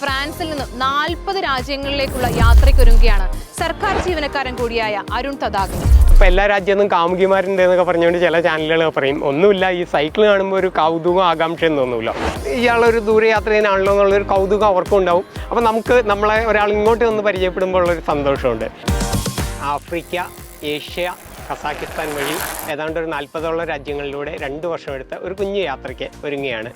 ഫ്രാൻസിൽ നിന്നും നാൽപ്പത് രാജ്യങ്ങളിലേക്കുള്ള യാത്രയ്ക്കൊരുങ്ങുകയാണ് സർക്കാർ ജീവനക്കാരൻ കൂടിയായ അരുൺ തദാഗർ. ഇപ്പം എല്ലാ രാജ്യത്തും കാമുകിമാരുണ്ട് എന്നൊക്കെ പറഞ്ഞുകൊണ്ട് ചില ചാനലുകൾ പറയും. ഒന്നുമില്ല ഈ സൈക്കിൾ കാണുമ്പോൾ ഒരു കൗതുകം ആകാംക്ഷ തോന്നുമില്ല ഇയാളൊരു ദൂരയാത്രയിനാണല്ലോ എന്നുള്ളൊരു കൗതുകം അവർക്കും ഉണ്ടാവും അപ്പം നമുക്ക് നമ്മളെ ഒരാൾ ഇങ്ങോട്ട് വന്ന് പരിചയപ്പെടുമ്പോൾ ഉള്ളൊരു സന്തോഷമുണ്ട്. ആഫ്രിക്ക ഏഷ്യ കസാക്കിസ്ഥാൻ വഴി ഏതാണ്ട് ഒരു നാൽപ്പതോളം രാജ്യങ്ങളിലൂടെ രണ്ട് വർഷമെടുത്ത ഒരു കുഞ്ഞു യാത്രയ്ക്ക് ഒരുങ്ങുകയാണ്.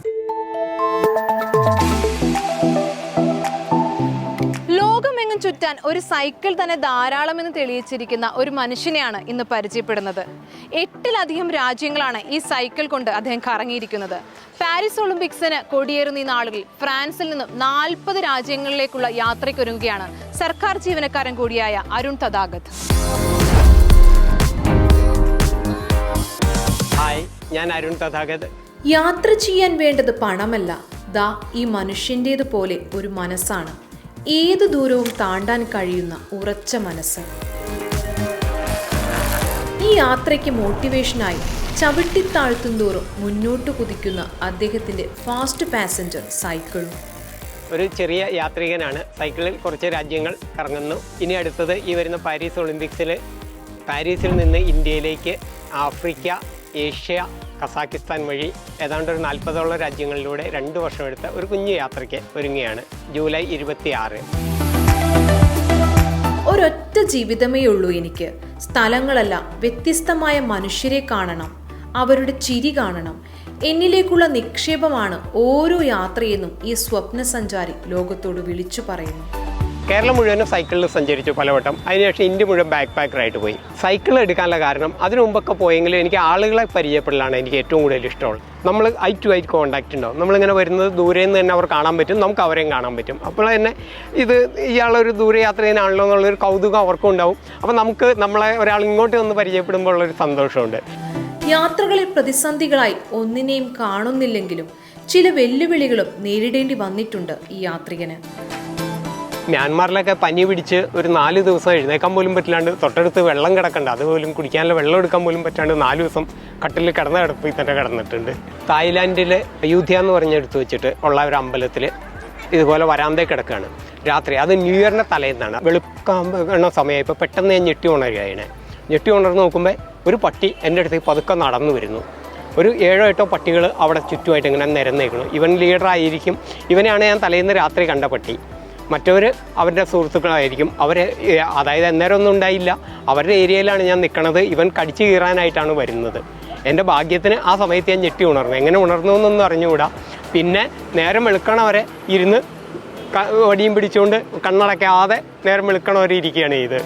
ചുറ്റാൻ ഒരു സൈക്കിൾ തന്നെ ധാരാളമെന്ന് തെളിയിച്ചിരിക്കുന്ന ഒരു മനുഷ്യനെയാണ് ഇന്ന് പരിചയപ്പെടുന്നത്. എട്ടിലധികം രാജ്യങ്ങളാണ് ഈ സൈക്കിൾ കൊണ്ട് അദ്ദേഹം കറങ്ങിയിരിക്കുന്നത്. പാരീസ് ഒളിമ്പിക്സിന് കൊടിയേറുന്ന ഈ നാളുകളിൽ ഫ്രാൻസിൽ നിന്നും നാൽപ്പത് രാജ്യങ്ങളിലേക്കുള്ള യാത്രയ്ക്കൊരുങ്ങുകയാണ് സർക്കാർ ജീവനക്കാരൻ കൂടിയായ അരുൺ തഥാഗത് ഹായ് ഞാൻ അരുൺ തഥാഗത് യാത്ര ചെയ്യാൻ വേണ്ടത് പണമല്ല. ദാ ഈ മനുഷ്യന്റേതുപോലെ ഒരു മനസ്സാണ്. ഏതു ദൂരവും താണ്ടാൻ കഴിയുന്ന ഉറച്ച മനസ്സ്. ഈ യാത്രയ്ക്ക് മോട്ടിവേഷനായി ചവിട്ടിത്താഴ്ത്തും തോറും മുന്നോട്ട് കുതിക്കുന്ന അദ്ദേഹത്തിന്റെ ഫാസ്റ്റ് പാസഞ്ചർ സൈക്കിളും ഒരു ചെറിയ യാത്രികനാണ്. സൈക്കിളിൽ കുറച്ച് രാജ്യങ്ങൾ കറങ്ങുന്നു. ഇനി അടുത്തത് ഈ വരുന്ന പാരീസ് ഒളിമ്പിക്സിൽ പാരീസിൽ നിന്ന് ഇന്ത്യയിലേക്ക് ആഫ്രിക്ക ഏഷ്യ കസാക്കിസ്ഥാൻ വഴി ഏതാണ്ട് ഒരു നാൽപ്പതോളം രാജ്യങ്ങളിലൂടെ രണ്ട് വർഷമെടുത്ത ഒരു കുഞ്ഞു യാത്രയ്ക്ക് ഒരുങ്ങുകയാണ് ജൂലൈ ഇരുപത്തി ആറ് ഒരൊറ്റ ജീവിതമേ ഉള്ളൂ എനിക്ക്. സ്ഥലങ്ങളല്ല വ്യത്യസ്തമായ മനുഷ്യരെ കാണണം അവരുടെ ചിരി കാണണം. എന്നിലേക്കുള്ള നിക്ഷേപമാണ് ഓരോ യാത്രയെന്നും ഈ സ്വപ്ന സഞ്ചാരി ലോകത്തോട് വിളിച്ചു പറയുന്നു. കേരളം മുഴുവനും സൈക്കിളിൽ സഞ്ചരിച്ചു പലവട്ടം. അതിനുശേഷം ഇന്ത്യ മുഴുവൻ ബാക്ക് പാക്കറായിട്ട് പോയി. സൈക്കിൾ എടുക്കാനുള്ള കാരണം അതിനു മുമ്പൊക്കെ പോയെങ്കിലും എനിക്ക് ആളുകളെ പരിചയപ്പെടലാണ് എനിക്ക് ഏറ്റവും കൂടുതൽ ഇഷ്ടമുള്ളത്. നമ്മൾ ഐ ടു ഐ കോണ്ടാക്റ്റ് ഉണ്ടാവും. നമ്മളിങ്ങനെ വരുന്നത് ദൂരെ നിന്ന് തന്നെ അവർ കാണാൻ പറ്റും. നമുക്ക് അവരെയും കാണാൻ പറ്റും. അപ്പോൾ തന്നെ ഇത് ഇയാളൊരു ദൂരയാത്രയിനാണല്ലോ എന്നുള്ളൊരു കൗതുകം അവർക്കും ഉണ്ടാവും. അപ്പോൾ നമുക്ക് നമ്മളെ ഒരാൾ ഇങ്ങോട്ട് വന്ന് പരിചയപ്പെടുമ്പോൾ ഉള്ളൊരു സന്തോഷമുണ്ട്. യാത്രകളിൽ പ്രതിസന്ധികളായി ഒന്നിനെയും കാണുന്നില്ലെങ്കിലും ചില വെല്ലുവിളികളും നേരിടേണ്ടി വന്നിട്ടുണ്ട് ഈ യാത്രികന്. മ്യാൻമാറിലൊക്കെ പനി പിടിച്ച് ഒരു നാല് ദിവസം എഴുന്നേക്കാൻ പോലും പറ്റില്ലാണ്ട് തൊട്ടടുത്ത് വെള്ളം കിടക്കണ്ട. അതുപോലും കുടിക്കാനുള്ള വെള്ളം എടുക്കാൻ പോലും പറ്റാണ്ട് നാല് ദിവസം കട്ടിൽ കിടന്ന കിടപ്പിൽ തന്നെ കിടന്നിട്ടുണ്ട്. തായ്ലാൻഡിലെ അയോധ്യ എന്ന് പറഞ്ഞെടുത്ത് വെച്ചിട്ട് ഉള്ള ഒരു അമ്പലത്തിൽ ഇതുപോലെ വരാന്തേ കിടക്കുകയാണ് രാത്രി അത് ന്യൂ ഇയറിന്റെ തലേന്നാണ്. സമയം ഇപ്പോൾ പെട്ടെന്ന് ഞാൻ ഞെട്ടി ഉണരുകയാണ്. ഞെട്ടി ഉണർന്ന് നോക്കുമ്പോൾ ഒരു പട്ടി എന്റെ അടുത്തേക്ക് പതുക്കെ നടന്നു വരുന്നു. ഒരു ഏഴോ എട്ടോ പട്ടികൾ അവിടെ ചുറ്റുമായിട്ട് ഇങ്ങനെ നിരന്നേക്കണം ഇവൻ ലീഡറായിരിക്കും ഇവനെയാണ് ഞാൻ തലേന്ന് രാത്രി കണ്ട പട്ടി. മറ്റവർ അവരുടെ സുഹൃത്തുക്കളായിരിക്കും. അവർ അതായത് അന്നേരം ഒന്നും ഉണ്ടായില്ല. അവരുടെ ഏരിയയിലാണ് ഞാൻ നിൽക്കണത് ഇവൻ കടിച്ചു കീറാനായിട്ടാണ് വരുന്നത്. എന്റെ ഭാഗ്യത്തിന് ആ സമയത്ത് ഞാൻ ഞെട്ടി ഉണർന്നു. എങ്ങനെ ഉണർന്നു എന്നൊന്നും അറിഞ്ഞുകൂടാ. പിന്നെ നേരം വെളുക്കണവരെ ഇരുന്ന് വടിയും പിടിച്ചുകൊണ്ട് കണ്ണടക്കാതെ നേരം വെളുക്കണവരെ ഇരിക്കുകയാണ് ചെയ്ത്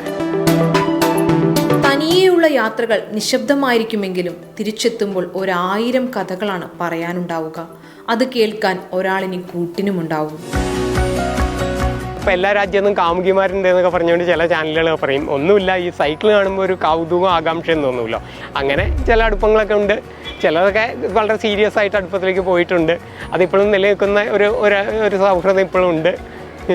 തനിയെയുള്ള യാത്രകൾ നിശബ്ദമായിരിക്കുമെങ്കിലും തിരിച്ചെത്തുമ്പോൾ ഒരായിരം കഥകളാണ് പറയാനുണ്ടാവുക. അത് കേൾക്കാൻ ഒരാളിനി കൂട്ടിനുമുണ്ടാവും. ഇപ്പം എല്ലാ രാജ്യത്തും കാമുകിമാരുണ്ട് എന്നൊക്കെ പറഞ്ഞുകൊണ്ട് ചില ചാനലുകൾ പറയും. ഒന്നുമില്ല ഈ സൈക്കിൾ കാണുമ്പോൾ ഒരു കൗതുകം ആകാംക്ഷയും തോന്നുമല്ലോ അങ്ങനെ ചില അടുപ്പങ്ങളൊക്കെ ഉണ്ട്. ചിലതൊക്കെ വളരെ സീരിയസ് ആയിട്ട് അടുപ്പത്തിലേക്ക് പോയിട്ടുണ്ട്. അതിപ്പോഴും നിലനിൽക്കുന്ന ഒരു ഒരു സൗഹൃദം ഇപ്പോഴും ഉണ്ട്.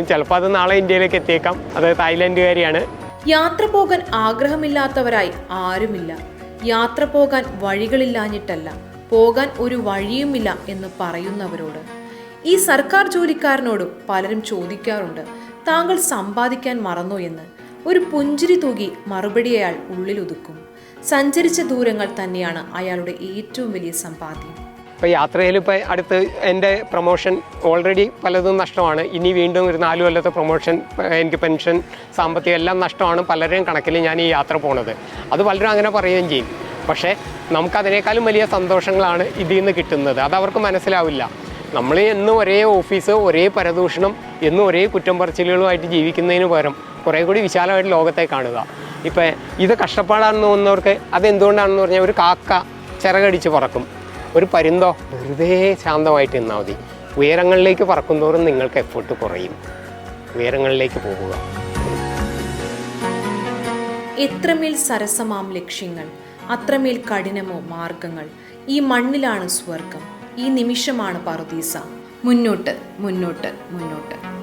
ചിലപ്പോൾ അത് നാളെ ഇന്ത്യയിലേക്ക് എത്തിയേക്കാം. അത് തായ്ലൻഡുകാരിയാണ് യാത്ര പോകാൻ ആഗ്രഹമില്ലാത്തവരായി ആരുമില്ല. യാത്ര പോകാൻ വഴികളില്ലാഞ്ഞിട്ടല്ല. പോകാൻ ഒരു വഴിയുമില്ല എന്ന് പറയുന്നവരോട്. ഈ സർക്കാർ ജോലിക്കാരനോടും പലരും ചോദിക്കാറുണ്ട്. താങ്കൾ സമ്പാദിക്കാൻ മറന്നോ എന്ന്. ഒരു പുഞ്ചിരി തൂകി മറുപടി അയാൾ ഉള്ളിൽ ഉള്ളിലൊതുക്കും സഞ്ചരിച്ച ദൂരങ്ങൾ തന്നെയാണ് അയാളുടെ ഏറ്റവും വലിയ സമ്പാദ്യം. ഇപ്പോൾ യാത്രയിൽ ഇപ്പോൾ അടുത്ത് എന്റെ പ്രൊമോഷൻ ഓൾറെഡി പലതും നഷ്ടമാണ്. ഇനി വീണ്ടും ഒരു നാല് കൊല്ലത്തെ പ്രൊമോഷൻ എനിക്ക് പെൻഷൻ സാമ്പത്തികം എല്ലാം നഷ്ടമാണ് പലരുടെയും കണക്കിൽ ഞാൻ ഈ യാത്ര പോണത്. അത് പലരും അങ്ങനെ പറയുകയും ചെയ്യും. പക്ഷേ നമുക്കതിനേക്കാളും വലിയ സന്തോഷങ്ങളാണ് ഇതിൽ നിന്ന് കിട്ടുന്നത്. അത് അവർക്ക് മനസ്സിലാവില്ല. നമ്മൾ എന്നും ഒരേ ഓഫീസ് ഒരേ പരദൂഷണം എന്നും ഒരേ കുറ്റം പറച്ചിലുകളുമായിട്ട് ജീവിക്കുന്നതിന് പകരം കുറേ കൂടി വിശാലമായിട്ട് ലോകത്തെ കാണുക. ഇപ്പം ഇത് കഷ്ടപ്പാടാണെന്ന് തോന്നുന്നവർക്ക് അതെന്തുകൊണ്ടാണെന്ന് പറഞ്ഞാൽ ഒരു കാക്ക ചിറകടിച്ച് പറക്കും. ഒരു പരുന്തോ വെറുതെ ശാന്തമായിട്ട് നിന്നാൽ മതി. ഉയരങ്ങളിലേക്ക് പറക്കും തോറും നിങ്ങൾക്ക് എഫേർട്ട് കുറയും. ഉയരങ്ങളിലേക്ക് പോകുക. എത്രമേൽ സരസമാം ലക്ഷ്യങ്ങൾ അത്രമേൽ കഠിനമോ മാർഗങ്ങൾ ഈ മണ്ണിലാണ് സ്വർഗം. ഈ നിമിഷമാണ് പറുദീസ മുന്നോട്ട് മുന്നോട്ട് മുന്നോട്ട്.